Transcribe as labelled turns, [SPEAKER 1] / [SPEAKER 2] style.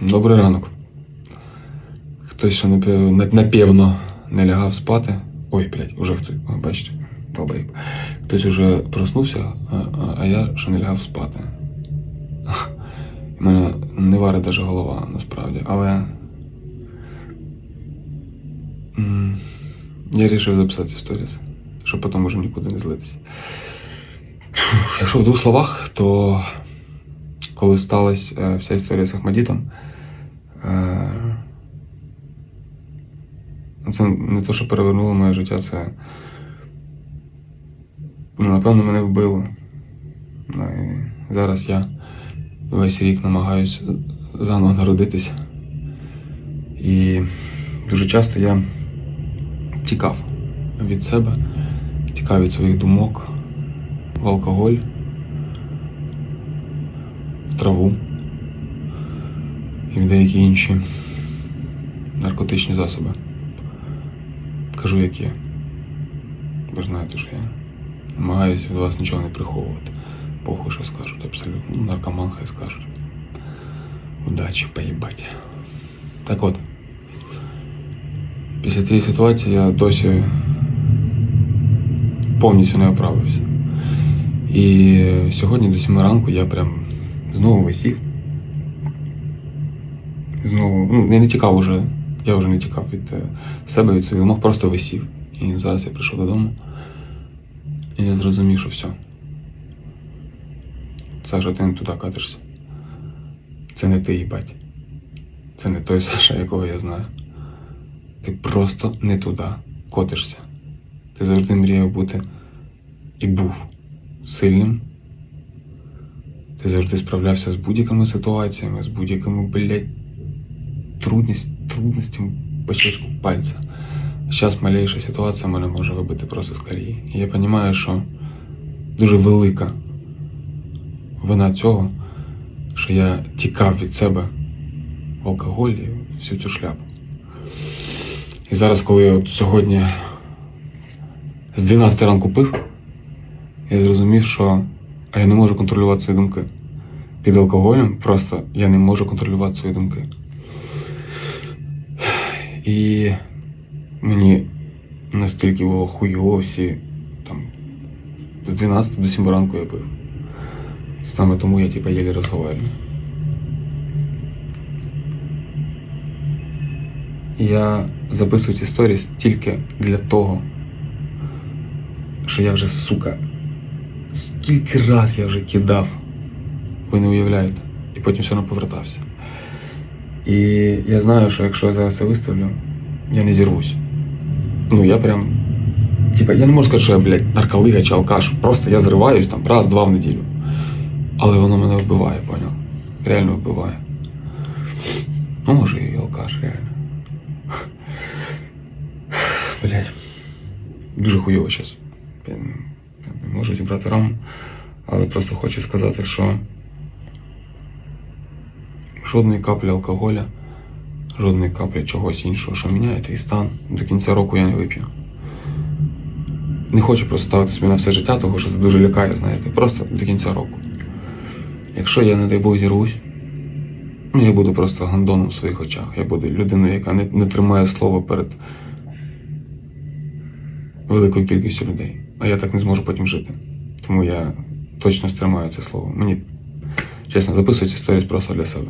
[SPEAKER 1] Добрий ранок. Хтось ще напевно не лягав спати. Ой, блядь, уже хтось, бачите, долбоєб. Хтось уже проснувся, а, я ще не лягав спати. У мене не варить даже голова, насправді, але. Я вирішив записати сторіс, щоб потім уже нікуди не злитися. Якщо в двох словах, то коли сталася е, вся історія з Ахмадітом, е, це не те, що перевернуло моє життя, це ну, напевно мене вбило. Ну, і зараз я весь рік намагаюся заново народитися. І дуже часто я тікав від себе, тікав від своїх думок в алкоголь, траву і в деякі інші наркотичні засоби. Кажу, як є. Ви знаєте, що я намагаюся від вас нічого не приховувати. Похуй, що скажуть, абсолютно. Ну, наркоман хай скажуть. Удачі, поїбать. Так от. Після цієї ситуації я досі повністю не оправився. І сьогодні до 7 ранку я прям знову висів. Знову, ну, я не тікав уже, я вже не тікав від е, себе, від своїх вимог, просто висів. І зараз я прийшов додому. І я зрозумів, що все. Саша, ти не туди катишся. Це не ти, їбать. Це не той Саша, якого я знаю. Ти просто не туди котишся. Ти завжди мріяв бути і був сильним. Ти завжди справлявся з будь-якими ситуаціями, з будь-якими, блядь, трудність, трудностями по щечку пальця. Зараз малейша ситуація мене може вибити просто з колії. І я розумію, що дуже велика вина цього, що я тікав від себе в алкоголь і всю цю шляпу. І зараз, коли я от сьогодні з 12 ранку пив, я зрозумів, що а я не можу контролювати свої думки. Під алкоголем просто я не можу контролювати свої думки. І мені настільки було хуйово всі там з 12 до 7 ранку я пив. Саме тому я типа єлі розговорюю. Я записую ці сторіс тільки для того, що я вже, сука, скільки раз я вже кидав, ви не уявляєте, і потім все одно повертався. І я знаю, що якщо я зараз це виставлю, я не зірвусь. Ну, я прям. Типа, я не можу сказати, що я, блядь, нарколига чи алкаш. Просто я зриваюсь там раз-два в неділю. Але воно мене вбиває, поняв? Реально вбиває. Ну, може, і алкаш, реально. Блядь. Дуже хуйово зараз. Можу зібрати раму, але просто хочу сказати, що жодної каплі алкоголя, жодної каплі чогось іншого, що міняє твій стан, до кінця року я не вип'ю. Не хочу просто ставити собі на все життя, того що це дуже лякає, знаєте, просто до кінця року. Якщо я, не дай Бог, зірвусь, ну я буду просто гандоном в своїх очах. Я буду людиною, яка не, не тримає слово перед великою кількістю людей. А я так не зможу потім жити. Тому я точно стримаю це слово. Мені, чесно, записується історія просто для себе.